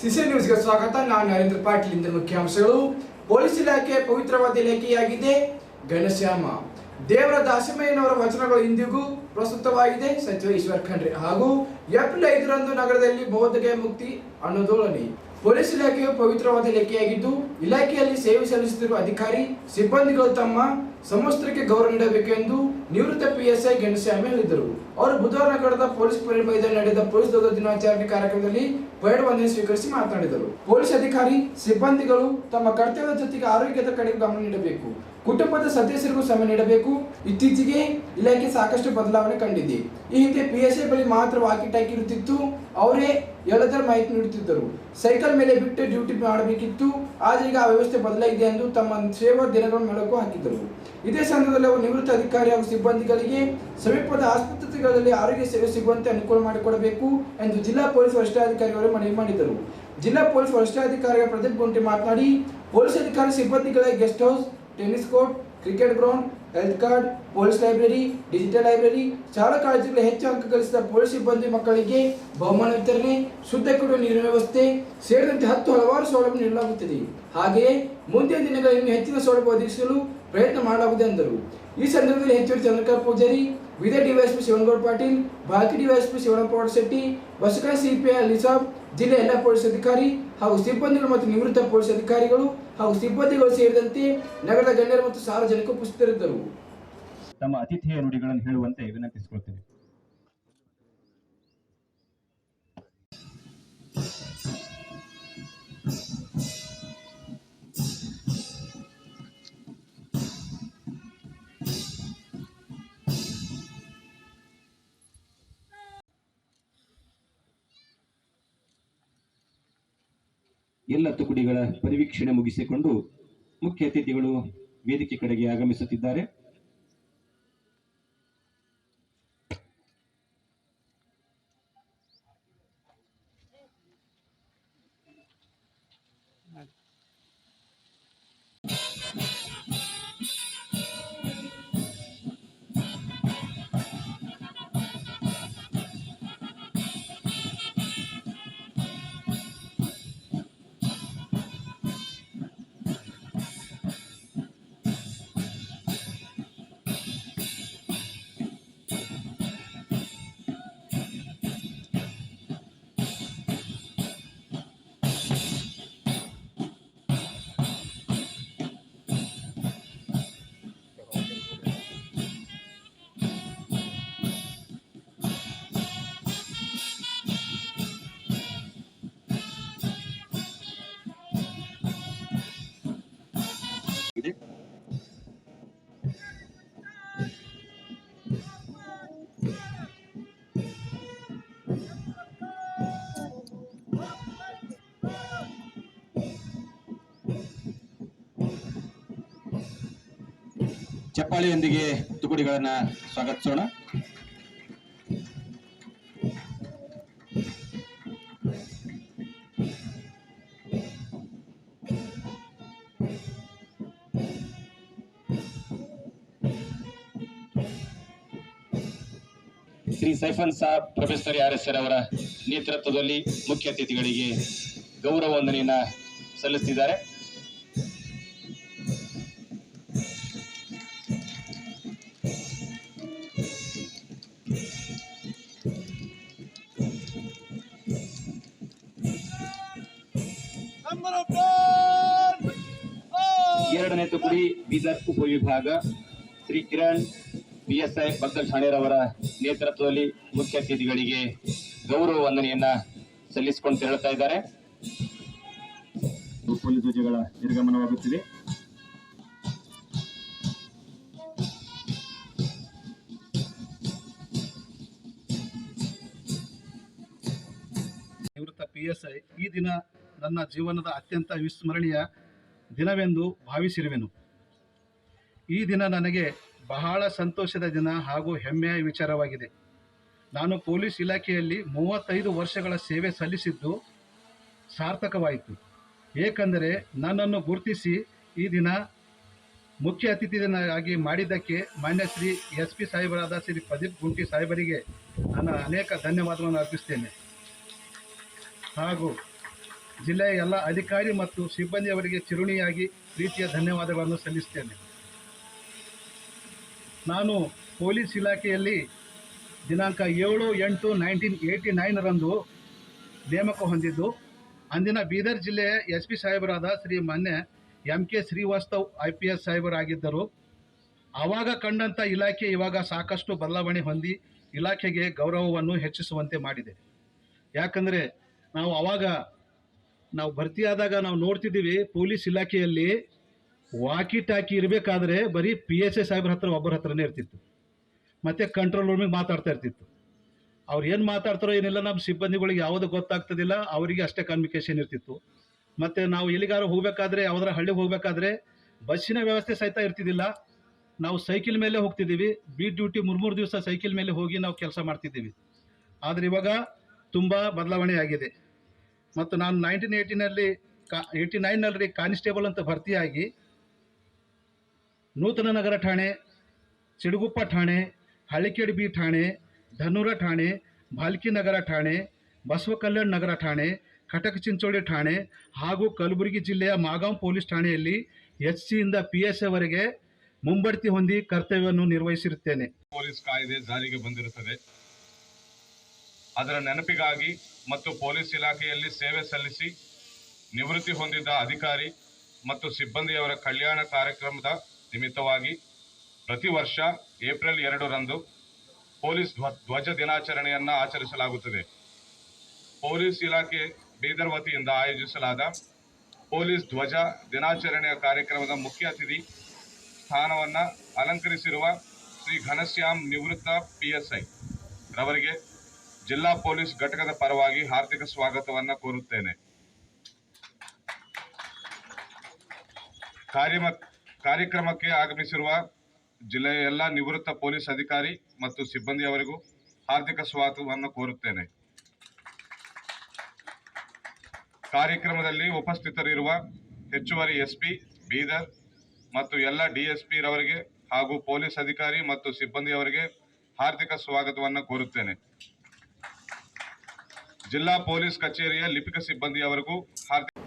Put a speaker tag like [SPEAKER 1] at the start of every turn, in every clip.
[SPEAKER 1] CC ನ್ಯೂಸ್ಗೆ ಸ್ವಾಗತ. ನಾನು ನರೇಂದ್ರ ಪಾಟೀಲ್. ಇಂದ ಮುಖ್ಯಾಂಶಗಳು. ಪೊಲೀಸ್ ಇಲಾಖೆ ಪವಿತ್ರವಾದ ಇಲಾಖೆಯಾಗಿದೆ ಘನಶ್ಯಾಮ. ದೇವರ ದಾಸಿಮಯ್ಯನವರ ವಚನಗಳು ಇಂದಿಗೂ ಪ್ರಸ್ತುತವಾಗಿದೆ. ಸಚಿವ ಈಶ್ವರ್ ಖಂಡ್ರೆ. ಹಾಗೂ ಏಪ್ರಿಲ್ ಐದರಂದು ನಗರದಲ್ಲಿ ಬೌದ್ಧಗೆ ಮುಕ್ತಿ ಆಂದೋಲನೆ ಪೊಲೀಸ್ ಇಲಾಖೆಯು ಪವಿತ್ರವಾದ ಇಲಾಖೆಯಾಗಿದ್ದು ಇಲಾಖೆಯಲ್ಲಿ ಸೇವೆ ಸಲ್ಲಿಸುತ್ತಿರುವ ಅಧಿಕಾರಿ, ಸಿಬ್ಬಂದಿಗಳು ತಮ್ಮ ಸಮಸ್ತಕ್ಕೆ ಗೌರವ ನೀಡಬೇಕು ಎಂದು ನಿವೃತ್ತ ಪಿಎಸ್ಐ ಗಣಸ್ವಾಮಿ ಹೇಳಿದರು. ಅವರು ಬುಧವಾರ ನಗರದ ಪೊಲೀಸ್ ಪರೇಡ್ ಮೈದಾನ ನಡೆದ ಪೊಲೀಸ್ ಧ್ವಜ ದಿನಾಚರಣೆ ಕಾರ್ಯಕ್ರಮದಲ್ಲಿ ಪರೇಡ್ ವಂದನೆ ಸ್ವೀಕರಿಸಿ ಮಾತನಾಡಿದರು. ಪೊಲೀಸ್ ಅಧಿಕಾರಿ, ಸಿಬ್ಬಂದಿಗಳು ತಮ್ಮ ಕರ್ತವ್ಯದ ಜೊತೆಗೆ ಆರೋಗ್ಯದ ಕಡೆಗೆ ಗಮನ ನೀಡಬೇಕು. ಕುಟುಂಬದ ಸದಸ್ಯರಿಗೂ ಸಮಯ ನೀಡಬೇಕು. ಇತ್ತೀಚೆಗೆ ಇಲಾಖೆ ಸಾಕಷ್ಟು ಬದಲಾವಣೆ ಕಂಡಿದೆ. ಈ ಹಿಂದೆ ಪಿ ಪಿಎಸ್ಐ ಬಳಿ ಮಾತ್ರ ವಾಕಿ ಟಾಕಿ ಇರುತ್ತಿತ್ತು. ಅವರೇ ಎಲ್ಲದರ ಮಾಹಿತಿ ನೀಡುತ್ತಿದ್ದರು. ಸೈಕಲ್ ಮೇಲೆ ಬಿಟ್ಟು ಡ್ಯೂಟಿ ಮಾಡಬೇಕಿತ್ತು. ಆದರೆ ಈಗ ಆ ವ್ಯವಸ್ಥೆ ಬದಲಾಗಿದೆ ಎಂದು ತಮ್ಮ ಸೇವಾ ದಿನಗಳನ್ನು ಮೆಳಕು ಹಾಕಿದ್ದರು. ಇದೇ ಸಂದರ್ಭದಲ್ಲಿ ಅವರು ನಿವೃತ್ತ ಅಧಿಕಾರಿ ಹಾಗೂ ಸಿಬ್ಬಂದಿಗಳಿಗೆ ಸಮೀಪದ ಆಸ್ಪತ್ರೆಗಳಲ್ಲಿ ಆರೋಗ್ಯ ಸೇವೆ ಸಿಗುವಂತೆ ಅನುಕೂಲ ಮಾಡಿಕೊಡಬೇಕು ಎಂದು ಜಿಲ್ಲಾ ಪೊಲೀಸ್ ವರಿಷ್ಠಾಧಿಕಾರಿಗಳು ಮನವಿ ಮಾಡಿದರು. ಜಿಲ್ಲಾ ಪೊಲೀಸ್ ವರಿಷ್ಠಾಧಿಕಾರಿ ಪ್ರದೀಪ್ ಗುಂಟಿ ಮಾತನಾಡಿ, ಪೊಲೀಸ್ ಅಧಿಕಾರಿ ಸಿಬ್ಬಂದಿಗಳ guest house tennis court, cricket ground health card police library digital library ಶಾಲಾ ಕಾಲೇಜುಗಳ ಹೆಚ್ಚು ಅಂಕ ಗಳಿಸಿದ ಪೊಲೀಸ್ ಸಿಬ್ಬಂದಿ ಮಕ್ಕಳಿಗೆ ಬಹುಮಾನ ವಿತರಣೆ, ಶುದ್ಧ ಕುಡಿಯುವ ನೀರಿನ ವ್ಯವಸ್ಥೆ ಸೇರಿದಂತೆ ಹತ್ತು ಹಲವಾರು ಸೌಲಭ್ಯ ನೀಡಲಾಗುತ್ತದೆ. ಹಾಗೆಯೇ ಮುಂದಿನ ದಿನಗಳಲ್ಲಿ ಇನ್ನೂ ಹೆಚ್ಚಿನ ಸೌಲಭ್ಯ ಒದಗಿಸಲು ಪ್ರಯತ್ನ ಮಾಡಲಾಗುವುದು ಎಂದರು. ಈ ಸಂದರ್ಭದಲ್ಲಿ ಹೆಚ್ಚುವರಿ ಚಂದ್ರಕಾಂತ್ ಪೂಜಾರಿ ವಿಧ ಡಿವೈಎಸ್ಪಿ ಶಿವನಗೌಡ ಪಾಟೀಲ್, ಬಾಕಿ ಡಿವೈಎಸ್ಪಿ ಶಿವನಪ್ಪ ಶೆಟ್ಟಿ ಬಸಕರ ಸಿಪಿಐ ಅಲಿಸಾಬ್ ಜಿಲ್ಲೆಯ ಎಲ್ಲ ಪೊಲೀಸ್ ಅಧಿಕಾರಿ ಹಾಗೂ ಸಿಬ್ಬಂದಿಗಳು ಮತ್ತು ನಿವೃತ್ತ ಪೊಲೀಸ್ ಅಧಿಕಾರಿಗಳು ಹಾಗೂ ಸಿಬ್ಬಂದಿಗಳು ಸೇರಿದಂತೆ ನಗರದ ಗಣ್ಯರು ಮತ್ತು ಸಾರ್ವಜನಿಕರು ಪುಸ್ತರಿದ್ದರು
[SPEAKER 2] ತಮ್ಮ ಅತಿಥಿಯ ನುಡಿಗಳನ್ನು ಹೇಳುವಂತೆ ವಿನಂತಿಸಿಕೊಳ್ತೇವೆ ಎಲ್ಲ ತುಕುಡಿಗಳ ಪರಿವೀಕ್ಷಣೆ ಮುಗಿಸಿಕೊಂಡು ಮುಖ್ಯ ಅತಿಥಿಗಳು ವೇದಿಕೆ ಕಡೆಗೆ ಆಗಮಿಸುತ್ತಿದ್ದಾರೆ. ಚಪ್ಪಾಳಿಯೊಂದಿಗೆ ತುಕುಡಿಗಳನ್ನ ಸ್ವಾಗತಿಸೋಣ. Shri Saifan Sab professor R S ಅವರ ನೇತೃತ್ವದಲ್ಲಿ ಮುಖ್ಯ ಅತಿಥಿಗಳಿಗೆ ಗೌರವ ವಂದನೆಯನ್ನ ಸಲ್ಲಿಸ್ತಿದ್ದಾರೆ. ಉಪವಿಭಾಗ ಶ್ರೀ ಕಿರಣ್ ಪಿಎಸ್ಐ ಬಗ್ಗಲ್ ಠಾಣೆರವರ ನೇತೃತ್ವದಲ್ಲಿ ಮುಖ್ಯ ಅತಿಥಿಗಳಿಗೆ ಗೌರವ ವಂದನೆಯನ್ನ ಸಲ್ಲಿಸಿಕೊಂಡು ತೆರಳುತ್ತಾ ಇದ್ದಾರೆ. ಪೊಲೀಸ್ ಧ್ವಜಗಳ ನಿರ್ಗಮನವಾಗುತ್ತಿದೆ.
[SPEAKER 3] ನಿವೃತ್ತ ಪಿ ಎಸ್ ಐ ಈ ದಿನ ನನ್ನ ಜೀವನದ ಅತ್ಯಂತ ವಿಸ್ಮರಣೀಯ ದಿನವೆಂದು ಭಾವಿಸಿರುವೆನು. ಈ ದಿನ ನನಗೆ ಬಹಳ ಸಂತೋಷದ ದಿನ ಹಾಗೂ ಹೆಮ್ಮೆಯ ವಿಚಾರವಾಗಿದೆ. ನಾನು ಪೊಲೀಸ್ ಇಲಾಖೆಯಲ್ಲಿ ಮೂವತ್ತೈದು ವರ್ಷಗಳ ಸೇವೆ ಸಲ್ಲಿಸಿದ್ದು ಸಾರ್ಥಕವಾಯಿತು. ಏಕೆಂದರೆ ನನ್ನನ್ನು ಗುರುತಿಸಿ ಈ ದಿನ ಮುಖ್ಯ ಅತಿಥಿಯನ್ನಾಗಿ ಮಾಡಿದ್ದಕ್ಕೆ ಮಾನ್ಯ ಶ್ರೀ ಎಸ್ ಪಿ ಸಾಹೇಬರಾದ ಶ್ರೀ ಪ್ರದೀಪ್ ಗುಂಟಿ ಸಾಹೇಬರಿಗೆ ನಾನು ಅನೇಕ ಧನ್ಯವಾದಗಳನ್ನು ಅರ್ಪಿಸ್ತೇನೆ ಹಾಗೂ ಜಿಲ್ಲೆಯ ಎಲ್ಲ ಅಧಿಕಾರಿ ಮತ್ತು ಸಿಬ್ಬಂದಿಯವರಿಗೆ ಚಿರುಣಿಯಾಗಿ ಪ್ರೀತಿಯ ಧನ್ಯವಾದಗಳನ್ನು ಸಲ್ಲಿಸ್ತೇನೆ ನಾನು ಪೊಲೀಸ್ ಇಲಾಖೆಯಲ್ಲಿ ದಿನಾಂಕ ಏಳು ಎಂಟು ನೈನ್ಟೀನ್ ಏಯ್ಟಿ ನೈನರಂದು ನೇಮಕ ಹೊಂದಿದ್ದು. ಅಂದಿನ ಬೀದರ್ ಜಿಲ್ಲೆಯ ಎಸ್ ಪಿ ಸಾಹೇಬರಾದ ಶ್ರೀ ಮಾನ್ಯ M K Srivastav I P S ಸಾಹೇಬರಾಗಿದ್ದರು. ಆವಾಗ ಕಂಡಂಥ ಇಲಾಖೆ ಇವಾಗ ಸಾಕಷ್ಟು ಬದಲಾವಣೆ ಹೊಂದಿ ಇಲಾಖೆಗೆ ಗೌರವವನ್ನು ಹೆಚ್ಚಿಸುವಂತೆ ಮಾಡಿದೆ. ಯಾಕಂದರೆ ನಾವು ಆವಾಗ ನಾವು ಭರ್ತಿಯಾದಾಗ ನಾವು ನೋಡ್ತಿದ್ದೀವಿ, ಪೊಲೀಸ್ ಇಲಾಖೆಯಲ್ಲಿ ವಾಕಿ ಟಾಕಿ ಇರಬೇಕಾದ್ರೆ ಬರೀ ಪಿ ಎಸ್ ಎ ಸಾಹೇಬ್ರ ಹತ್ರ ಒಬ್ಬರ ಹತ್ರನೇ ಇರ್ತಿತ್ತು. ಮತ್ತು ಕಂಟ್ರೋಲ್ ರೂಮಿಗೆ ಮಾತಾಡ್ತಾ ಇರ್ತಿತ್ತು. ಅವ್ರು ಏನು ಮಾತಾಡ್ತಾರೋ ಏನಿಲ್ಲ ನಮ್ಮ ಸಿಬ್ಬಂದಿಗಳಿಗೆ ಯಾವುದು ಗೊತ್ತಾಗ್ತದಿಲ್ಲ, ಅವರಿಗೆ ಅಷ್ಟೇ ಕಮ್ಯುನಿಕೇಷನ್ ಇರ್ತಿತ್ತು. ಮತ್ತು ನಾವು ಎಲ್ಲಿಗಾರು ಹೋಗಬೇಕಾದ್ರೆ, ಯಾವುದರ ಹಳ್ಳಿಗೆ ಹೋಗಬೇಕಾದ್ರೆ, ಬಸ್ಸಿನ ವ್ಯವಸ್ಥೆ ಸಹಿತ ಇರ್ತಿದ್ದಿಲ್ಲ. ನಾವು ಸೈಕಲ್ ಮೇಲೆ ಹೋಗ್ತಿದ್ದೀವಿ. ಬಿ ಡ್ಯೂಟಿ ಮೂರು ದಿವಸ ಸೈಕಲ್ ಮೇಲೆ ಹೋಗಿ ನಾವು ಕೆಲಸ ಮಾಡ್ತಿದ್ದೀವಿ. ಆದರೆ ಇವಾಗ ತುಂಬ ಬದಲಾವಣೆ ಆಗಿದೆ. ಮತ್ತು ನಾನು ನೈನ್ಟೀನ್ ಏಯ್ಟಿನಲ್ಲಿ ಕಾ ಏಯ್ಟಿ ನೈನ್ನಲ್ಲಿ ಕಾನ್ಸ್ಟೇಬಲ್ ಅಂತ ಭರ್ತಿಯಾಗಿ ನೂತನ ನಗರ ಠಾಣೆ, ಸಿಡುಗುಪ್ಪ ಠಾಣೆ ಹಳಿಕೆಡ್ಬಿ ಠಾಣೆ, ಧನೂರ ಠಾಣೆ ಭಾಲ್ಕಿ ನಗರ ಠಾಣೆ ಬಸವ ಕಲ್ಯಾಣ್ ನಗರ ಠಾಣೆ, ಕಟಕ ಚಿಂಚೋಳಿ ಠಾಣೆ ಹಾಗೂ ಕಲಬುರಗಿ ಜಿಲ್ಲೆಯ ಮಾಗಾಂ ಪೊಲೀಸ್ ಠಾಣೆಯಲ್ಲಿ ಎಚ್ ಸಿಯಿಂದ ಪಿ ಎಸ್ ಎವರೆಗೆ ಮುಂಬಡ್ತಿ ಹೊಂದಿ ಕರ್ತವ್ಯವನ್ನು ನಿರ್ವಹಿಸಿರುತ್ತೇನೆ.
[SPEAKER 4] ಪೊಲೀಸ್ ಕಾಯ್ದೆ ಜಾರಿಗೆ ಬಂದಿರುತ್ತದೆ. ಅದರ ನೆನಪಿಗಾಗಿ ಮತ್ತು ಪೊಲೀಸ್ ಇಲಾಖೆಯಲ್ಲಿ ಸೇವೆ ಸಲ್ಲಿಸಿ ನಿವೃತ್ತಿ ಹೊಂದಿದ್ದ ಅಧಿಕಾರಿ ಮತ್ತು ಸಿಬ್ಬಂದಿಯವರ ಕಲ್ಯಾಣ ಕಾರ್ಯಕ್ರಮದ ನಿಮಿತ್ತವಾಗಿ ಪ್ರತಿ ವರ್ಷ ಏಪ್ರಿಲ್ ಎರಡರಂದು ಪೊಲೀಸ್ ಧ್ವ, ಧ್ವಜ ದಿನಾಚರಣೆಯನ್ನು ಆಚರಿಸಲಾಗುತ್ತದೆ. ಪೊಲೀಸ್ ಇಲಾಖೆ ಬೀದರ್ ವತಿಯಿಂದ ಆಯೋಜಿಸಲಾದ ಪೊಲೀಸ್ ಧ್ವಜ ದಿನಾಚರಣೆಯ ಕಾರ್ಯಕ್ರಮದ ಮುಖ್ಯ ಅತಿಥಿ ಸ್ಥಾನವನ್ನು ಅಲಂಕರಿಸಿರುವ ಶ್ರೀ ಘನಶ್ಯಾಮ್ ನಿವೃತ್ತ ಪಿಎಸ್ಐ ರವರಿಗೆ ಜಿಲ್ಲಾ ಪೊಲೀಸ್ ಘಟಕದ ಪರವಾಗಿ ಹಾರ್ದಿಕ ಸ್ವಾಗತವನ್ನು ಕೋರುತ್ತೇನೆ. ಕಾರ್ಯಮ ಕಾರ್ಯಕ್ರಮಕ್ಕೆ ಆಗಮಿಸಿರುವ ಜಿಲ್ಲೆಯ ಎಲ್ಲ ನಿವೃತ್ತ ಪೊಲೀಸ್ ಅಧಿಕಾರಿ ಮತ್ತು ಸಿಬ್ಬಂದಿಯವರಿಗೂ ಹಾರ್ದಿಕ ಸ್ವಾಗತವನ್ನು ಕೋರುತ್ತೇನೆ. ಕಾರ್ಯಕ್ರಮದಲ್ಲಿ ಉಪಸ್ಥಿತರಿರುವ ಹೆಚ್ಚುವರಿ ಎಸ್ಪಿ, ಬೀದರ್ ಮತ್ತು ಎಲ್ಲ ಡಿಎಸ್ಪಿ ರವರಿಗೆ ಹಾಗೂ ಪೊಲೀಸ್ ಅಧಿಕಾರಿ ಮತ್ತು ಸಿಬ್ಬಂದಿಯವರಿಗೆ ಹಾರ್ದಿಕ ಸ್ವಾಗತವನ್ನು ಕೋರುತ್ತೇನೆ. ಜಿಲ್ಲಾ ಪೊಲೀಸ್ ಕಚೇರಿಯ ಲಿಪಿಕ ಸಿಬ್ಬಂದಿಯವರಿಗೂ ಹಾರ್ದಿಕ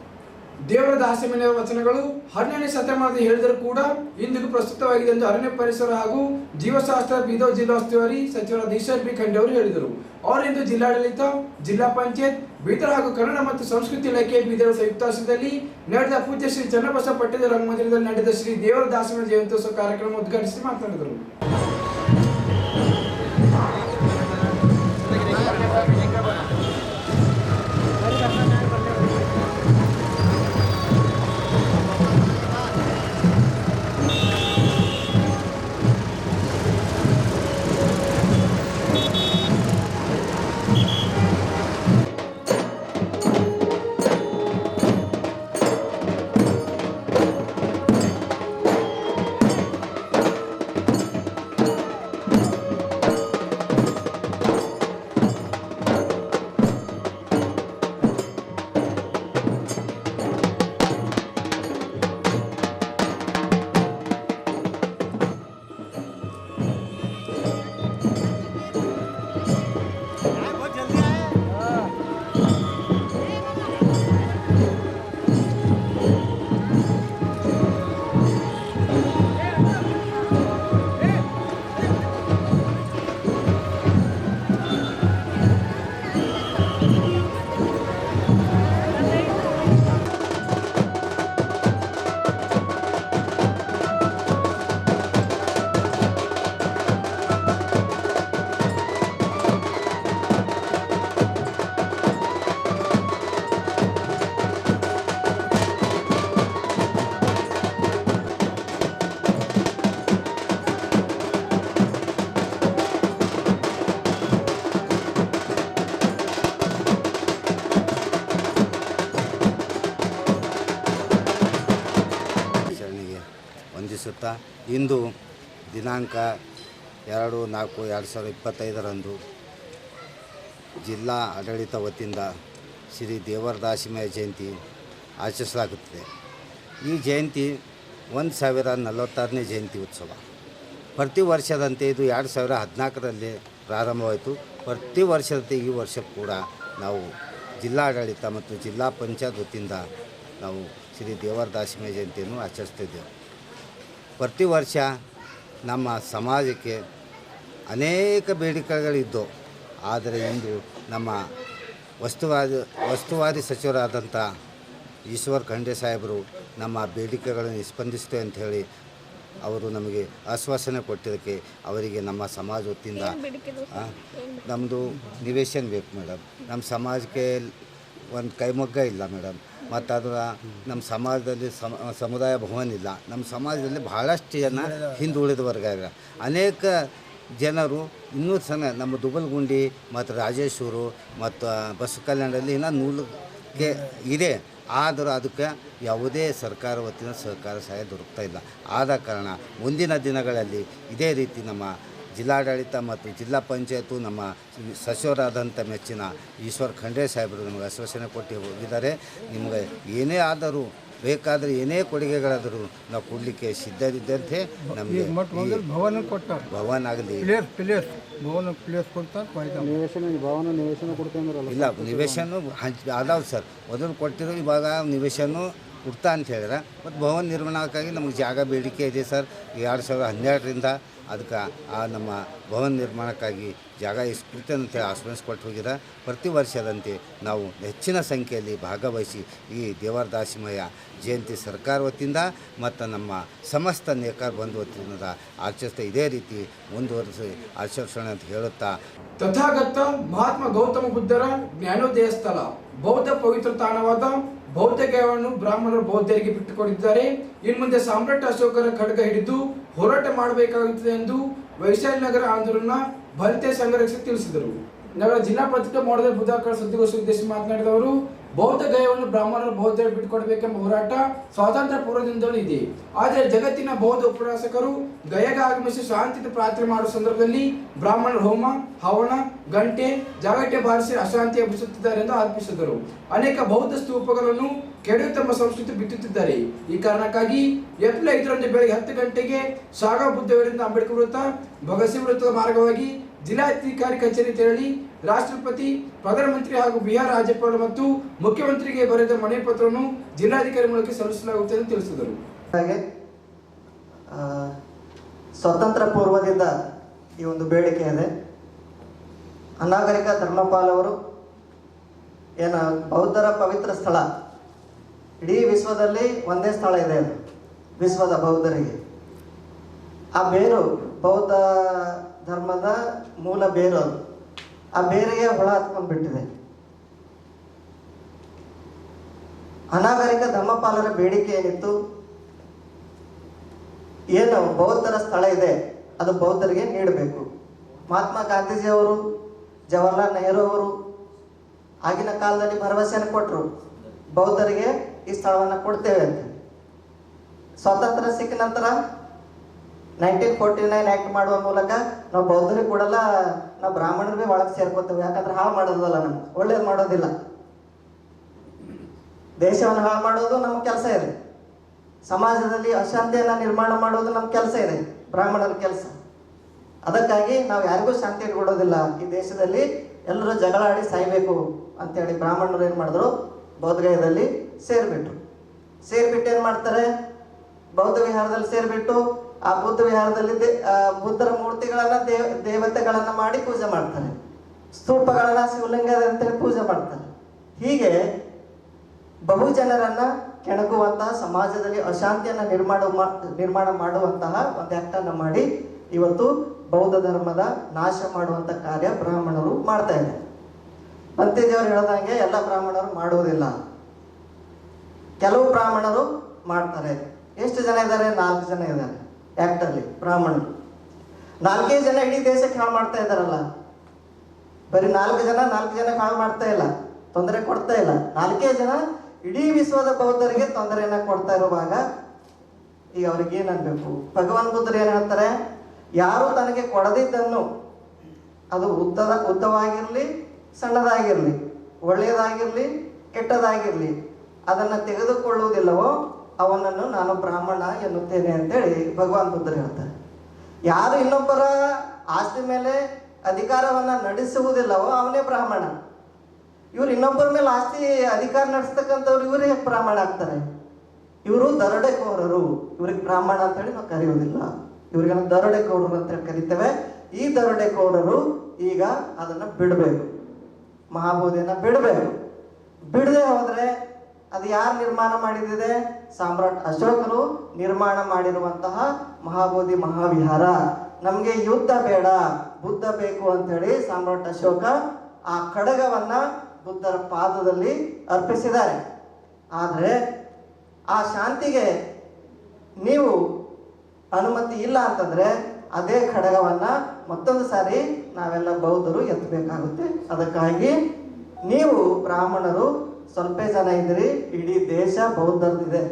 [SPEAKER 1] ದೇವರ ದಾಸಮನೆಯ ವಚನಗಳು ಹನ್ನೆರಡನೇ ಶತಮಾನದ ಹೇಳಿದರೂ ಕೂಡ ಇಂದಿಗೂ ಪ್ರಸ್ತುತವಾಗಿದೆ ಎಂದು ಅರಣ್ಯ ಪರಿಸರ ಹಾಗೂ ಜೀವಶಾಸ್ತ್ರ ಬೀದರ್ ಜಿಲ್ಲಾ ಉಸ್ತುವಾರಿ ಸಚಿವರಾದ ಈಶ್ವರ್ ಬಿ. ಖಂಡೆ ಅವರು ಹೇಳಿದರು. ಅವರಿಂದು ಜಿಲ್ಲಾಡಳಿತ, ಜಿಲ್ಲಾ ಪಂಚಾಯತ್, ಬೀದರ್ ಹಾಗೂ ಕನ್ನಡ ಮತ್ತು ಸಂಸ್ಕೃತಿ ಇಲಾಖೆ ಬೀದರ್ ಸಂಯುಕ್ತಾಶ್ರಯದಲ್ಲಿ ನಡೆದ ಪೂಜ್ಯ ಶ್ರೀ ಚನ್ನಬಸವ ಪಟ್ಟದ ರಂಗಮಂದಿರದಲ್ಲಿ ನಡೆದ ಶ್ರೀ ದೇವರ ದಾಸಮನ ಜಯಂತ್ಯೋತ್ಸವ ಕಾರ್ಯಕ್ರಮ ಉದ್ಘಾಟಿಸಿ ಮಾತನಾಡಿದರು.
[SPEAKER 5] ಇಂದು ದಿನಾಂಕ ಎರಡು ನಾಲ್ಕು ಎರಡು ಸಾವಿರದ ಇಪ್ಪತ್ತೈದರಂದು ಜಿಲ್ಲಾ ಆಡಳಿತ ವತಿಯಿಂದ ಶ್ರೀ ದೇವರದಾಸಿಮಯ ಜಯಂತಿ ಆಚರಿಸಲಾಗುತ್ತದೆ. ಈ ಜಯಂತಿ ಒಂದು ಸಾವಿರ ನಲವತ್ತಾರನೇ ಜಯಂತಿ ಉತ್ಸವ. ಪ್ರತಿ ವರ್ಷದಂತೆ ಇದು ಎರಡು ಸಾವಿರ ಹದಿನಾಲ್ಕರಲ್ಲಿ ಪ್ರಾರಂಭವಾಯಿತು. ಪ್ರತಿ ವರ್ಷದಂತೆ ಈ ವರ್ಷ ಕೂಡ ನಾವು ಜಿಲ್ಲಾಡಳಿತ ಮತ್ತು ಜಿಲ್ಲಾ ಪಂಚಾಯತ್ ವತಿಯಿಂದ ನಾವು ಶ್ರೀ ದೇವರ ದಾಸಿಮಯ ಜಯಂತಿಯನ್ನು ಆಚರಿಸ್ತಿದ್ದೇವೆ ಪ್ರತಿ ವರ್ಷ ನಮ್ಮ ಸಮಾಜಕ್ಕೆ ಅನೇಕ ಬೇಡಿಕೆಗಳಿದ್ದವು. ಆದರೆ ಇಂದು ನಮ್ಮ ವಸ್ತುವಾದಿ ವಸ್ತುವಾದಿ ಸಚಿವರಾದಂಥ ಈಶ್ವರ್ ಖಂಡೆ ಸಾಹೇಬರು ನಮ್ಮ ಬೇಡಿಕೆಗಳನ್ನು ಸ್ಪಂದಿಸ್ತೇವೆ ಅಂತ ಹೇಳಿ ಅವರು ನಮಗೆ ಆಶ್ವಾಸನೆ ಕೊಟ್ಟಿದ್ದಕ್ಕೆ ಅವರಿಗೆ ನಮ್ಮ ಸಮಾಜ ವತಿಯಿಂದ ನಮ್ಮದು ನಿವೇಶನ ಬೇಕು ಮೇಡಮ್. ನಮ್ಮ ಸಮಾಜಕ್ಕೆ ಒಂದು ಕೈಮಗ್ಗ ಇಲ್ಲ ಮೇಡಮ್. ಮತ್ತು ಅದರ ನಮ್ಮ ಸಮಾಜದಲ್ಲಿ ಸಮ, ಸಮುದಾಯ ಭವನ ಇಲ್ಲ. ನಮ್ಮ ಸಮಾಜದಲ್ಲಿ ಭಾಳಷ್ಟು ಜನ ಹಿಂದುಳಿದ ವರ್ಗ. ಅನೇಕ ಜನರು ಇನ್ನೂ ಸಣ್ಣ ನಮ್ಮ ದುಬಲ್ಗುಂಡಿ ಮತ್ತು ರಾಜೇಶ್ವರು ಮತ್ತು ಬಸ್ ಕಲ್ಯಾಣದಲ್ಲಿ ಇನ್ನೂ ನೂಲಕ್ಕೆ ಇದೆ. ಆದರೂ ಅದಕ್ಕೆ ಯಾವುದೇ ಸರ್ಕಾರ ಸಹಕಾರ ಸಹಾಯ ದೊರಕ್ತಾ ಇಲ್ಲ. ಆದ ಕಾರಣ ಮುಂದಿನ ದಿನಗಳಲ್ಲಿ ಇದೇ ರೀತಿ ನಮ್ಮ ಜಿಲ್ಲಾಡಳಿತ ಮತ್ತು ಜಿಲ್ಲಾ ಪಂಚಾಯತು ನಮ್ಮ ಸಚಿವರಾದಂಥ ಮೆಚ್ಚಿನ ಈಶ್ವರ್ ಖಂಡ್ರೆ ಸಾಹೇಬರು ನಮಗೆ ಆಶ್ವಾಸನೆ ಕೊಟ್ಟು ಹೋಗಿದ್ದಾರೆ. ನಿಮಗೆ ಏನೇ ಆದರೂ ಬೇಕಾದರೆ ಏನೇ ಕೊಡುಗೆಗಳಾದರೂ ನಾವು ಕೊಡಲಿಕ್ಕೆ ಸಿದ್ಧರಿದ್ದಂತೆ ನಮಗೆ ಈ
[SPEAKER 6] ಭವನ ಕೊಟ್ಟ
[SPEAKER 5] ಭವನ ಆಗಲಿ.
[SPEAKER 6] ಪ್ಲೇಸ್ ಪ್ಲೇಸ್ ಭವನ ಪ್ಲೇಸ್ ಕೊಡ್ತಾರೆ ನಿವೇಶನ ಭವನ ನಿವೇಶನ
[SPEAKER 5] ಇಲ್ಲ ನಿವೇಶನ ಹಂಚ್ ಅದಾವೆ ಸರ್. ಮೊದಲು ಕೊಟ್ಟಿರೋ ಇವಾಗ ನಿವೇಶನ ಕೊಡ್ತಾ ಅಂತ ಹೇಳಿದ್ರೆ. ಮತ್ತು ಭವನ ನಿರ್ಮಾಣಕ್ಕಾಗಿ ನಮಗೆ ಜಾಗ ಬೇಡಿಕೆ ಇದೆ ಸರ್. ಎರಡು ಸಾವಿರದ ಹನ್ನೆರಡರಿಂದ ಅದಕ್ಕೆ ಆ ನಮ್ಮ ಭವನ ನಿರ್ಮಾಣಕ್ಕಾಗಿ ಜಾಗ ಇಸ್ಕೃತಿ ಅಂತೇಳಿ ಆಶ್ವಾಸ ಕೊಟ್ಟು ಹೋಗಿದ ಪ್ರತಿ ವರ್ಷದಂತೆ ನಾವು ಹೆಚ್ಚಿನ ಸಂಖ್ಯೆಯಲ್ಲಿ ಭಾಗವಹಿಸಿ ಈ ದೇವರ ದಾಸಿಮಯ್ಯ ಜಯಂತಿ ಸರ್ಕಾರ ವತಿಯಿಂದ ಮತ್ತು ನಮ್ಮ ಸಮಸ್ತ ನೇಕಾರ ಬಂಧು ವತಿಯಿಂದ ಆಚರಿಸ್ತಾ ಇದೇ ರೀತಿ ಮುಂದುವರೆಸಿ ಆಚರಿಸೋಣ ಅಂತ ಹೇಳುತ್ತಾ.
[SPEAKER 1] ತಥಾಗತ ಮಹಾತ್ಮ ಗೌತಮ ಬುದ್ಧರ ಜ್ಞಾನೋದಯ ಸ್ಥಳ. ಬೌದ್ಧ ಪವಿತ್ರ ತಾಣವಾದ ಬೌದ್ಧ ಗೇಯವನ್ನು ಬ್ರಾಹ್ಮಣರು ಬೌದ್ಧರಿಗೆ ಬಿಟ್ಟುಕೊಂಡಿದ್ದಾರೆ ಇನ್ನು ಮುಂದೆ ಸಾಮ್ರಾಟ್ ಅಶೋಕರ ಖಡ್ಗ ಹಿಡಿದು ಹೋರಾಟ ಮಾಡಬೇಕಾಗುತ್ತದೆ ಎಂದು ವೈಶಾಲಿ ನಗರ ಆಂದೋಲನ ಭಲಿತೆ ಸಂಘರ್ಷ ತಿಳಿಸಿದರು. ನಗರ ಜಿಲ್ಲಾ ಪತ್ರಿಕಾ ಮೋಡದಲ್ಲಿ ಬುಧವಾರ ಸುದ್ದಿಗೋಷ್ಠಿ ಉದ್ದೇಶಿಸಿ ಮಾತನಾಡಿದವರು ಬೌದ್ಧ ಗಯವನ್ನು ಬ್ರಾಹ್ಮಣರು ಬೌದ್ಧರು ಬಿಟ್ಟುಕೊಡಬೇಕೆಂಬ ಹೋರಾಟ ಸ್ವಾತಂತ್ರ್ಯ ಪೂರ್ವದಿಂದಲೂ ಇದೆ. ಆದರೆ ಜಗತ್ತಿನ ಬೌದ್ಧ ಉಪನ್ಯಾಸಕರು ಗಯಗೆ ಆಗಮಿಸಿ ಶಾಂತಿಯ ಪ್ರಾರ್ಥನೆ ಮಾಡುವ ಸಂದರ್ಭದಲ್ಲಿ ಬ್ರಾಹ್ಮಣರು ಹೋಮ ಹವಣ ಗಂಟೆ ಜಾಗಟೆ ಬಾರಿಸಿ ಅಶಾಂತಿ ಎಬ್ಬಿಸುತ್ತಿದ್ದಾರೆ ಎಂದು ಆರೋಪಿಸಿದರು. ಅನೇಕ ಬೌದ್ಧ ಸ್ತೂಪಗಳನ್ನು ಕೆಡವಿ ತಮ್ಮ ಸಂಸ್ಕೃತಿ ಬಿತ್ತುತ್ತಿದ್ದಾರೆ. ಈ ಕಾರಣಕ್ಕಾಗಿ ಏಪ್ರಿಲ್ ಐದರಂದು ಬೆಳಗ್ಗೆ ಹತ್ತು ಗಂಟೆಗೆ ಸಾಗಾ ಬುದ್ಧ ವೃತ್ತ ಅಂಬೇಡ್ಕರ್ ವೃತ್ತ, ಭಗತ್ ವೃತ್ತದ ಮಾರ್ಗವಾಗಿ ಜಿಲ್ಲಾಧಿಕಾರಿ ಕಚೇರಿ ತೆರಳಿ ರಾಷ್ಟ್ರಪತಿ, ಪ್ರಧಾನಮಂತ್ರಿ ಹಾಗೂ ಬಿಹಾರ ರಾಜ್ಯಪಾಲ ಮತ್ತು ಮುಖ್ಯಮಂತ್ರಿಗೆ ಬರೆದ ಮನವಿ ಪತ್ರವನ್ನು ಜಿಲ್ಲಾಧಿಕಾರಿ ಮೂಲಕ ಸಲ್ಲಿಸಲಾಗುತ್ತದೆ ಎಂದು ತಿಳಿಸಿದರು.
[SPEAKER 7] ಸ್ವತಂತ್ರ ಪೂರ್ವದಿಂದ ಈ ಒಂದು ಬೇಡಿಕೆ ಇದೆ. ಅನಾಗರಿಕ ಧರ್ಮಪಾಲ್ ಅವರು ಏನು ಬೌದ್ಧರ ಪವಿತ್ರ ಸ್ಥಳ, ಇಡೀ ವಿಶ್ವದಲ್ಲಿ ಒಂದೇ ಸ್ಥಳ ಇದೆ ಅದು, ವಿಶ್ವದ ಬೌದ್ಧರಿಗೆ. ಆ ಬೇರು ಬೌದ್ಧ ಧರ್ಮದ ಮೂಲ ಬೇರು ಅದು. ಆ ಬೇರಿಗೆ ಹುಳ ಹತ್ಕೊಂಡ್ಬಿಟ್ಟಿದೆ ಅನಾಗರಿಕ ಧರ್ಮಪಾಲರ ಬೇಡಿಕೆ ಏನಿತ್ತು? ಏನು ಬೌದ್ಧರ ಸ್ಥಳ ಇದೆ, ಅದು ಬೌದ್ಧರಿಗೆ ನೀಡಬೇಕು. ಮಹಾತ್ಮ ಗಾಂಧೀಜಿಯವರು ಜವಾಹರ್ಲಾಲ್ ನೆಹರು ಅವರು ಆಗಿನ ಕಾಲದಲ್ಲಿ ಭರವಸೆಯನ್ನು ಕೊಟ್ಟರು ಬೌದ್ಧರಿಗೆ ಈ ಸ್ಥಳವನ್ನು ಕೊಡ್ತೇವೆ ಅಂತ. ಸ್ವಾತಂತ್ರ್ಯ ಸಿಕ್ಕ ನಂತರ ನೈನ್ಟೀನ್ ಫೋರ್ಟಿ ನೈನ್ ಆ್ಯಕ್ಟ್ ಮಾಡುವ ಮೂಲಕ ನಾವು ಬೌದ್ಧರಿಗೆ ಕೊಡಲ್ಲ, ನಾವು ಬ್ರಾಹ್ಮಣರಿಗೆ ಒಳಗೆ ಸೇರ್ಕೋತೇವೆ. ಯಾಕಂದ್ರೆ ಹಾಳು ಮಾಡೋದಲ್ಲ ನಮ್ಗೆ. ಒಳ್ಳೇದು ಮಾಡೋದಿಲ್ಲ. ದೇಶವನ್ನು ಹಾಳು ಮಾಡೋದು ನಮ್ಮ ಕೆಲಸ ಇದೆ. ಸಮಾಜದಲ್ಲಿ ಅಶಾಂತಿಯನ್ನು ನಿರ್ಮಾಣ ಮಾಡೋದು ನಮ್ಮ ಕೆಲಸ ಇದೆ. ಬ್ರಾಹ್ಮಣರ ಕೆಲಸ. ಅದಕ್ಕಾಗಿ ನಾವು ಯಾರಿಗೂ ಶಾಂತಿ ಕೊಡೋದಿಲ್ಲ ಈ ದೇಶದಲ್ಲಿ ಎಲ್ಲರೂ ಜಗಳ ಆಡಿ ಸಾಯ್ಬೇಕು ಅಂತೇಳಿ ಬ್ರಾಹ್ಮಣರು ಏನು ಮಾಡಿದ್ರು? ಬೌದ್ಧಗಯದಲ್ಲಿ ಸೇರಿಬಿಟ್ರು. ಸೇರಿಬಿಟ್ಟು ಏನು ಮಾಡ್ತಾರೆ? ಬೌದ್ಧ ವಿಹಾರದಲ್ಲಿ ಸೇರಿಬಿಟ್ಟು ಆ ಬುದ್ಧ ವಿಹಾರದಲ್ಲಿ ಬುದ್ಧರ ಮೂರ್ತಿಗಳನ್ನ ದೇವ ದೇವತೆಗಳನ್ನ ಮಾಡಿ ಪೂಜೆ ಮಾಡ್ತಾರೆ ಸ್ತೂಪಗಳನ್ನ ಶಿವಲಿಂಗ ಪೂಜೆ ಮಾಡ್ತಾರೆ ಹೀಗೆ ಬಹು ಜನರನ್ನ ಕೆಣಕುವಂತಹ, ಸಮಾಜದಲ್ಲಿ ಅಶಾಂತಿಯನ್ನ ನಿರ್ಮಾಣ ನಿರ್ಮಾಣ ಮಾಡುವಂತಹ ಒಂದು ಆಕ್ಟನ್ನು ಮಾಡಿ ಇವತ್ತು ಬೌದ್ಧ ಧರ್ಮದ ನಾಶ ಮಾಡುವಂತ ಕಾರ್ಯ ಬ್ರಾಹ್ಮಣರು ಮಾಡ್ತಾ ಇದ್ದಾರೆ. ಮಂತ್ರಿದೇವರು ಹೇಳ್ದಂಗೆ ಎಲ್ಲ ಬ್ರಾಹ್ಮಣರು ಮಾಡುವುದಿಲ್ಲ. ಕೆಲವು ಬ್ರಾಹ್ಮಣರು ಮಾಡ್ತಾರೆ. ಎಷ್ಟು ಜನ ಇದ್ದಾರೆ? ನಾಲ್ಕು ಜನ ಇದ್ದಾರೆ. ಆಕ್ಟಲ್ಲಿ ಬ್ರಾಹ್ಮಣರು. ನಾಲ್ಕೇ ಜನ ಇಡೀ ದೇಶಕ್ಕೆ ಹಾಳು ಮಾಡ್ತಾ ಇದ್ದಾರಲ್ಲ. ಬರೀ ನಾಲ್ಕು ಜನ, ನಾಲ್ಕು ಜನಕ್ಕೆ ಹಾಳು ಮಾಡ್ತಾ ಇಲ್ಲ, ತೊಂದರೆ ಕೊಡ್ತಾ ಇಲ್ಲ. ನಾಲ್ಕೇ ಜನ ಇಡೀ ವಿಶ್ವದ ಬೌದ್ಧರಿಗೆ ತೊಂದರೆಯನ್ನ ಕೊಡ್ತಾ ಇರುವಾಗ ಈಗ ಅವ್ರಿಗೆ ಏನನ್ಬೇಕು ಭಗವಾನ್ ಬುದ್ಧರು ಏನ್ ಹೇಳ್ತಾರೆ? ಯಾರು ತನಗೆ ಕೊಡದಿದ್ದನ್ನು, ಅದು ಉದ್ದದ, ಉದ್ದವಾಗಿರ್ಲಿ, ಸಣ್ಣದಾಗಿರ್ಲಿ, ಒಳ್ಳೆಯದಾಗಿರ್ಲಿ, ಕೆಟ್ಟದಾಗಿರ್ಲಿ, ಅದನ್ನ ತೆಗೆದುಕೊಳ್ಳುವುದಿಲ್ಲವೋ ಅವನನ್ನು ನಾನು ಬ್ರಾಹ್ಮಣ ಎನ್ನುತ್ತೇನೆ ಅಂತೇಳಿ ಭಗವಾನ್ ಬುದ್ಧರು ಹೇಳ್ತಾರೆ. ಯಾರು ಇನ್ನೊಬ್ಬರ ಆಸ್ತಿ ಮೇಲೆ ಅಧಿಕಾರವನ್ನ ನಡೆಸುವುದಿಲ್ಲವೋ ಅವನೇ ಬ್ರಾಹ್ಮಣ. ಇವ್ರು ಇನ್ನೊಬ್ಬರ ಮೇಲೆ ಆಸ್ತಿ ಅಧಿಕಾರ ನಡೆಸ್ತಕ್ಕಂಥವ್ರು ಇವರೇ ಬ್ರಾಹ್ಮಣ ಆಗ್ತಾರೆ. ಇವರು ದರೋಡೆಕೋರರು. ಇವ್ರಿಗೆ ಬ್ರಾಹ್ಮಣ ಅಂತೇಳಿ ನಾವು ಕರೆಯೋದಿಲ್ಲ ಇವ್ರಿಗೆ ನಾವು ದರೋಡೆಕೋರರು ಅಂತೇಳಿ ಕರಿತೇವೆ. ಈ ದರೋಡೆಕೋರರು ಈಗ ಅದನ್ನು ಬಿಡಬೇಕು. ಮಹಾಬೋಧಿಯನ್ನ ಬಿಡಬೇಕು. ಬಿಡದೆ ಹೋದ್ರೆ ಅದು ಯಾರು ನಿರ್ಮಾಣ ಮಾಡಿದಿದೆ ಸಾಮ್ರಾಟ್ ಅಶೋಕರು ನಿರ್ಮಾಣ ಮಾಡಿರುವಂತಹ ಮಹಾಬೋಧಿ ಮಹಾವಿಹಾರ. ನಮಗೆ ಯುದ್ಧ ಬೇಡ, ಬುದ್ಧ ಬೇಕು ಅಂತೇಳಿ ಸಾಮ್ರಾಟ್ ಅಶೋಕ ಆ ಕಡಗವನ್ನ ಬುದ್ಧರ ಪಾದದಲ್ಲಿ ಅರ್ಪಿಸಿದ್ದಾರೆ. ಆದರೆ ಆ ಶಾಂತಿಗೆ ನೀವು ಅನುಮತಿ ಇಲ್ಲ ಅಂತಂದ್ರೆ ಅದೇ ಖಡಗವನ್ನು ಮತ್ತೊಂದು ಸಾರಿ ನಾವೆಲ್ಲ ಬೌದ್ಧರು ಎತ್ತಬೇಕಾಗುತ್ತೆ. ಅದಕ್ಕಾಗಿ ನೀವು ಬ್ರಾಹ್ಮಣರು ಸ್ವಲ್ಪ ಜನ ಇದ್ರಿ, ಇಡೀ ದೇಶ ಬೌದ್ಧರ್ದಿದೆ.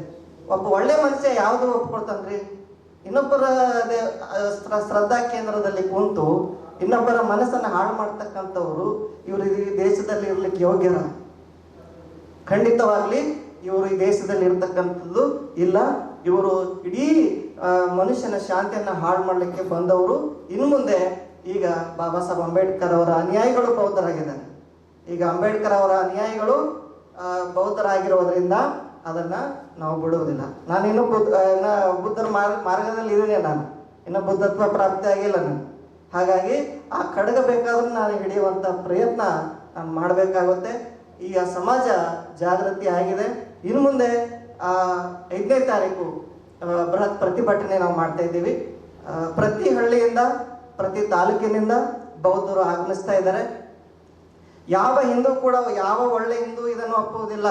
[SPEAKER 7] ಒಬ್ಬ ಒಳ್ಳೆ ಮನುಷ್ಯ ಯಾವುದು ಒಪ್ಕೊಳ್ತಾನ್ರಿ? ಇನ್ನೊಬ್ಬರ ಶ್ರದ್ಧಾ ಕೇಂದ್ರದಲ್ಲಿ ಕುಂತು ಇನ್ನೊಬ್ಬರ ಮನಸ್ಸನ್ನು ಹಾಳು ಮಾಡ್ತಕ್ಕಂಥವ್ರು ಇವರು ಈ ದೇಶದಲ್ಲಿ ಇರ್ಲಿಕ್ಕೆ ಯೋಗ್ಯರ? ಖಂಡಿತವಾಗ್ಲಿ ಇವರು ಈ ದೇಶದಲ್ಲಿ ಇರ್ತಕ್ಕಂಥದ್ದು ಇಲ್ಲ. ಇವರು ಇಡೀ ಮನುಷ್ಯನ ಶಾಂತಿಯನ್ನ ಹಾಳು ಮಾಡಲಿಕ್ಕೆ ಬಂದವರು. ಇನ್ನು ಮುಂದೆ ಈಗ ಬಾಬಾ ಸಾಹೇಬ್ ಅಂಬೇಡ್ಕರ್ ಅವರ ಅನುಯಾಯಿಗಳು ಬೌದ್ಧರಾಗಿದ್ದಾರೆ. ಈಗ ಅಂಬೇಡ್ಕರ್ ಅವರ ಅನುಯಾಯಿಗಳು ಬೌದ್ಧರಾಗಿರೋದ್ರಿಂದ ಅದನ್ನ ನಾವು ಬಿಡುವುದಿಲ್ಲ. ನಾನು ಇನ್ನು ಬುದ್ಧ ಇನ್ನು ಮಾರ್ಗ, ಮಾರ್ಗದಲ್ಲಿ ಇದ್ದೀನಿ ನಾನು. ಇನ್ನು ಬುದ್ಧತ್ವ ಪ್ರಾಪ್ತಿ ಆಗಿಲ್ಲ ನಾನು. ಹಾಗಾಗಿ ಆ ಖಡ್ಗ ಬೇಕಾದ್ರೂ ನಾನು ಹಿಡಿಯುವಂತ ಪ್ರಯತ್ನ ನಾನು ಮಾಡಬೇಕಾಗುತ್ತೆ. ಈಗ ಸಮಾಜ ಜಾಗೃತಿ ಆಗಿದೆ. ಇನ್ನು ಮುಂದೆ, ಆ, ಐದನೇ ತಾರೀಕು ಬೃಹತ್ ಪ್ರತಿಭಟನೆ ನಾವು ಮಾಡ್ತಾ ಇದ್ದೀವಿ. ಪ್ರತಿ ಹಳ್ಳಿಯಿಂದ, ಪ್ರತಿ ತಾಲೂಕಿನಿಂದ ಬೌದ್ಧರು ಆಗಮಿಸ್ತಾ ಇದ್ದಾರೆ. ಯಾವ ಹಿಂದೂ ಕೂಡ ಯಾವ ಒಳ್ಳೆ ಹಿಂದೂ ಇದನ್ನು ಒಪ್ಪುವುದಿಲ್ಲ,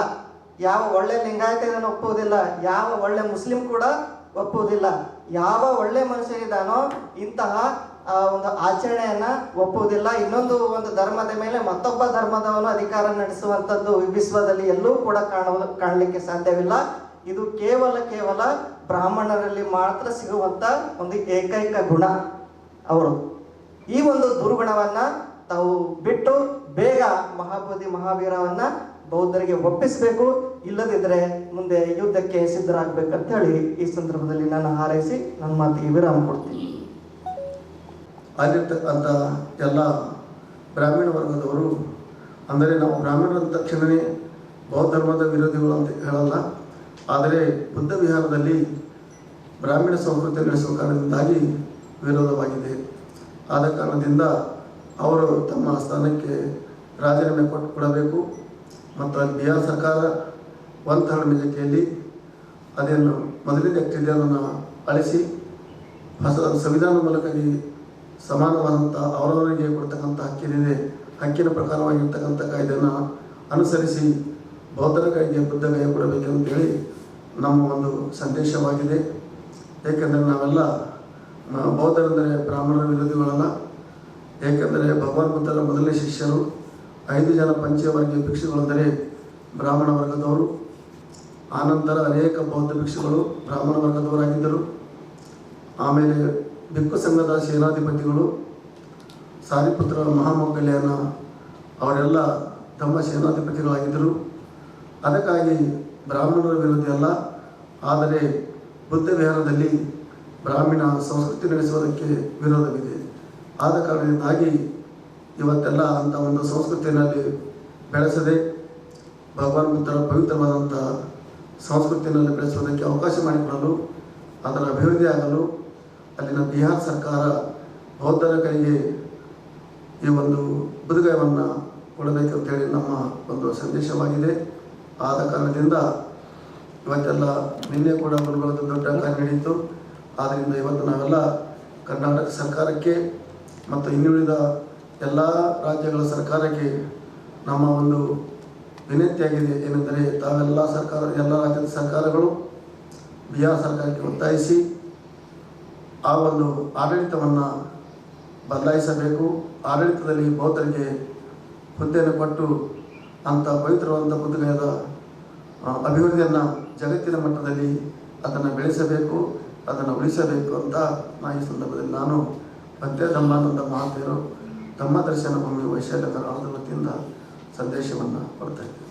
[SPEAKER 7] ಯಾವ ಒಳ್ಳೆ ಲಿಂಗಾಯತ ಇದನ್ನು ಒಪ್ಪುವುದಿಲ್ಲ, ಯಾವ ಒಳ್ಳೆ ಮುಸ್ಲಿಂ ಕೂಡ ಒಪ್ಪುವುದಿಲ್ಲ, ಯಾವ ಒಳ್ಳೆ ಮನುಷ್ಯನಿದ್ದಾನೋ ಇಂತಹ ಒಂದು ಆಚರಣೆಯನ್ನ ಒಪ್ಪುವುದಿಲ್ಲ. ಇನ್ನೊಂದು ಒಂದು ಧರ್ಮದ ಮೇಲೆ ಮತ್ತೊಬ್ಬ ಧರ್ಮದವನು ಅಧಿಕಾರ ನಡೆಸುವಂಥದ್ದು ವಿಶ್ವದಲ್ಲಿ ಎಲ್ಲೂ ಕೂಡ ಕಾಣ ಕಾಣಲಿಕ್ಕೆ ಸಾಧ್ಯವಿಲ್ಲ. ಇದು ಕೇವಲ ಕೇವಲ ಬ್ರಾಹ್ಮಣರಲ್ಲಿ ಮಾತ್ರ ಸಿಗುವಂತ ಒಂದು ಏಕೈಕ ಗುಣ ಅವರು. ಈ ಒಂದು ದುರ್ಗುಣವನ್ನ ತಾವು ಬಿಟ್ಟು ಬೇಗ ಮಹಾಬೋಧಿ ಮಹಾವೀರವನ್ನ ಬೌದ್ಧರಿಗೆ ಒಪ್ಪಿಸಬೇಕು, ಇಲ್ಲದಿದ್ರೆ ಮುಂದೆ ಯುದ್ಧಕ್ಕೆ ಸಿದ್ಧರಾಗಬೇಕಂತ ಹೇಳಿ ಈ ಸಂದರ್ಭದಲ್ಲಿ ನಾನು ಹಾರೈಸಿ ನನ್ನ ಮಾತಿಗೆ ವಿರಾಮ ಕೊಡ್ತೀನಿ.
[SPEAKER 8] ಅಲ್ಲಿರ್ತಕ್ಕಂಥ ಎಲ್ಲ ಬ್ರಾಹ್ಮಣ ವರ್ಗದವರು, ಅಂದರೆ ನಾವು ಬ್ರಾಹ್ಮಣರ ತಕ್ಷಣವೇ ಬೌದ್ಧ ಧರ್ಮದ ವಿರೋಧಿಗಳು ಅಂತ ಹೇಳಲ್ಲ, ಆದರೆ ಬುದ್ಧ ವಿಹಾರದಲ್ಲಿ ಬ್ರಾಹ್ಮಣ ಸಂಸ್ಕೃತಿ ನಡೆಸುವ ಕಾರಣದಿಂದಾಗಿ ವಿರೋಧವಾಗಿದೆ. ಆದ ಕಾರಣದಿಂದ ಅವರು ತಮ್ಮ ಸ್ಥಾನಕ್ಕೆ ರಾಜೀನಾಮೆ ಕೊಟ್ಟು ಕೊಡಬೇಕು ಮತ್ತು ಅಲ್ಲಿ ಬಿಹಾರ ಸರ್ಕಾರ ಒಂದು ಥರ್ಡ್ ಮೆಜಾರಿಟಿಯಲ್ಲಿ ಅದನ್ನು ಮೊದಲಿನ ಆಗ್ತಿದೆ ಅದನ್ನು ಅಳಿಸಿ ಹೊಸ ಸಂವಿಧಾನ ಮೂಲಕ ಸಮಾನವಾದಂಥ ಅವರವರಿಗೆ ಕೊಡ್ತಕ್ಕಂಥ ಹಕ್ಕಿನಿದೆ ಹಕ್ಕಿನ ಪ್ರಕಾರವಾಗಿರ್ತಕ್ಕಂಥ ಕಾಯ್ದೆಯನ್ನು ಅನುಸರಿಸಿ ಬೌದ್ಧರ ಕೈಗೆ ಬುದ್ಧ ಕೈ ಕೊಡಬೇಕಂತೇಳಿ ನಮ್ಮ ಒಂದು ಸಂದೇಶವಾಗಿದೆ. ಏಕೆಂದರೆ ನಾವೆಲ್ಲ ಬೌದ್ಧರೆಂದರೆ ಬ್ರಾಹ್ಮಣರ ವಿರೋಧಿಗಳಲ್ಲ. ಏಕೆಂದರೆ ಭಗವಾನ್ ಬುದ್ಧರ ಮೊದಲನೇ ಶಿಷ್ಯರು ಐದು ಜನ ಪಂಚವರ್ಗೀಯ ಭಿಕ್ಷುಗಳೆಂದರೆ ಬ್ರಾಹ್ಮಣ ವರ್ಗದವರು. ಆನಂತರ ಅನೇಕ ಬೌದ್ಧ ಭಿಕ್ಷುಗಳು ಬ್ರಾಹ್ಮಣ ವರ್ಗದವರಾಗಿದ್ದರು. ಆಮೇಲೆ ಭಿಕ್ಕು ಸಂಘದ ಸೇನಾಧಿಪತಿಗಳು, ಸಾರಿಪುತ್ರ ಮಹಾಮೌಕಲ್ಯನ ಅವರೆಲ್ಲ ತಮ್ಮ ಸೇನಾಧಿಪತಿಗಳಾಗಿದ್ದರು. ಅದಕ್ಕಾಗಿ ಬ್ರಾಹ್ಮಣರ ವಿರುದ್ಧ ಅಲ್ಲ ಆದರೆ ಬುದ್ಧ ವಿಹಾರದಲ್ಲಿ ಬ್ರಾಹ್ಮಣ ಸಂಸ್ಕೃತಿ ನಡೆಸುವುದಕ್ಕೆ ವಿರೋಧವಿದೆ. ಆದ ಕಾರಣದಿಂದಾಗಿ ಇವತ್ತೆಲ್ಲ ಅಂತ ಒಂದು ಸಂಸ್ಕೃತಿಯಲ್ಲಿ ಬೆಳೆಸದೆ ಭಗವಾನ್ ಬುದ್ಧರ ಪವಿತ್ರವಾದಂಥ ಸಂಸ್ಕೃತಿಯಲ್ಲಿ ಬೆಳೆಸುವುದಕ್ಕೆ ಅವಕಾಶ ಮಾಡಿಕೊಡಲು, ಅದರ ಅಭಿವೃದ್ಧಿ ಆಗಲು ಅಲ್ಲಿನ ಬಿಹಾರ್ ಸರ್ಕಾರ ಬೌದ್ಧರ ಕೈಗೆ ಈ ಒಂದು ಅಂತ ಕೊಡಬೇಕಂತೇಳಿ ನಮ್ಮ ಒಂದು ಸಂದೇಶವಾಗಿದೆ. ಆದ ಕಾರಣದಿಂದ ಇವತ್ತೆಲ್ಲ ನಿನ್ನೆ ಕೂಡ ಒಂದು ದೊಡ್ಡ ಕಾರ್ಯ ನಡೆಯಿತು. ಆದ್ದರಿಂದ ಇವತ್ತು ನಾವೆಲ್ಲ ಕರ್ನಾಟಕ ಸರ್ಕಾರಕ್ಕೆ ಮತ್ತು ಇನ್ನುಳಿದ ಎಲ್ಲ ರಾಜ್ಯಗಳ ಸರ್ಕಾರಕ್ಕೆ ನಮ್ಮ ಒಂದು ವಿನಂತಿಯಾಗಿದೆ ಏನೆಂದರೆ ತಾವೆಲ್ಲ ಸರ್ಕಾರ, ಎಲ್ಲ ರಾಜ್ಯದ ಸರ್ಕಾರಗಳು ಬಿಹಾರ್ ಸರ್ಕಾರಕ್ಕೆ ಒತ್ತಾಯಿಸಿ ಆ ಒಂದು ಆಡಳಿತವನ್ನು ಬದಲಾಯಿಸಬೇಕು. ಆಡಳಿತದಲ್ಲಿ ಬೌದ್ಧರಿಗೆ ಹುದ್ದೆಯನ್ನು ಕೊಟ್ಟು ಅಂಥ ಪವಿತ್ರವಾದಂಥ ಬುದ್ಧಗಯದ ಅಭಿವೃದ್ಧಿಯನ್ನು ಜಗತ್ತಿನ ಮಟ್ಟದಲ್ಲಿ ಅದನ್ನು ಬೆಳೆಸಬೇಕು, ಅದನ್ನು ಉಳಿಸಬೇಕು ಅಂತ ನಾ ಈ ಸಂದರ್ಭದಲ್ಲಿ ನಾನು ಮತ್ತೆ ತಮ್ಮಂತ ಮಹಾತೇರು ಧಮ್ಮ ದರ್ಶನ ಭೂಮಿ ವೈಶಾಲ್ಯ ಕರ್ನಾಟಕದ ವತಿಯಿಂದ ಸಂದೇಶವನ್ನು ಕೊಡ್ತಾ ಇದ್ದೇನೆ